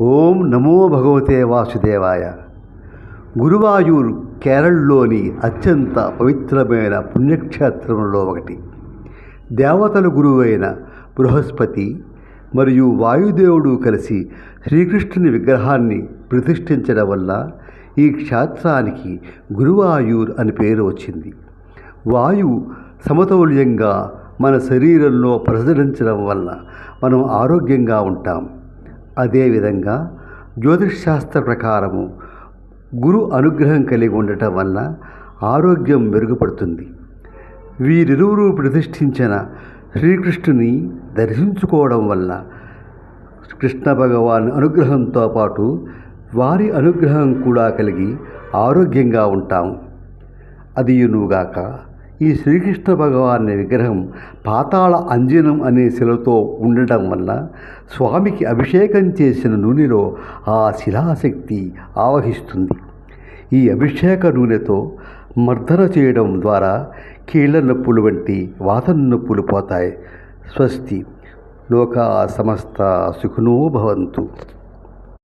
ఓం నమో భగవతే వాసుదేవాయ. గురువాయూర్ కేరళలోని అత్యంత పవిత్రమైన పుణ్యక్షేత్రంలో ఒకటి. దేవతల గురువైన బృహస్పతి మరియు వాయుదేవుడు కలిసి శ్రీకృష్ణుని విగ్రహాన్ని ప్రతిష్ఠించడం వల్ల ఈ క్షేత్రానికి గురువాయూర్ అని పేరు వచ్చింది. వాయువు సమతౌల్యంగా మన శరీరంలో ప్రసరించడం వల్ల మనం ఆరోగ్యంగా ఉంటాం. అదేవిధంగా జ్యోతిష్ శాస్త్ర ప్రకారము గురు అనుగ్రహం కలిగి ఉండటం వల్ల ఆరోగ్యం మెరుగుపడుతుంది. వీరిరువురు ప్రతిష్ఠించిన శ్రీకృష్ణుని దర్శించుకోవడం వల్ల కృష్ణ భగవాన్ అనుగ్రహంతో పాటు వారి అనుగ్రహం కూడా కలిగి ఆరోగ్యంగా ఉంటాం అది అదియునుగాక ఈ శ్రీకృష్ణ భగవాన్ విగ్రహం పాతాళ అంజనం అనే శిలతో ఉండటం వల్ల స్వామికి అభిషేకం చేసిన నూనెలో ఆ శిలాశక్తి ఆవహిస్తుంది. ఈ అభిషేక నూనెతో మర్దన చేయడం ద్వారా కీళ్ళ నొప్పులు వంటి వాతన నొప్పులు పోతాయి. స్వస్తి. లోకా సమస్త సుఖనో భవంతు.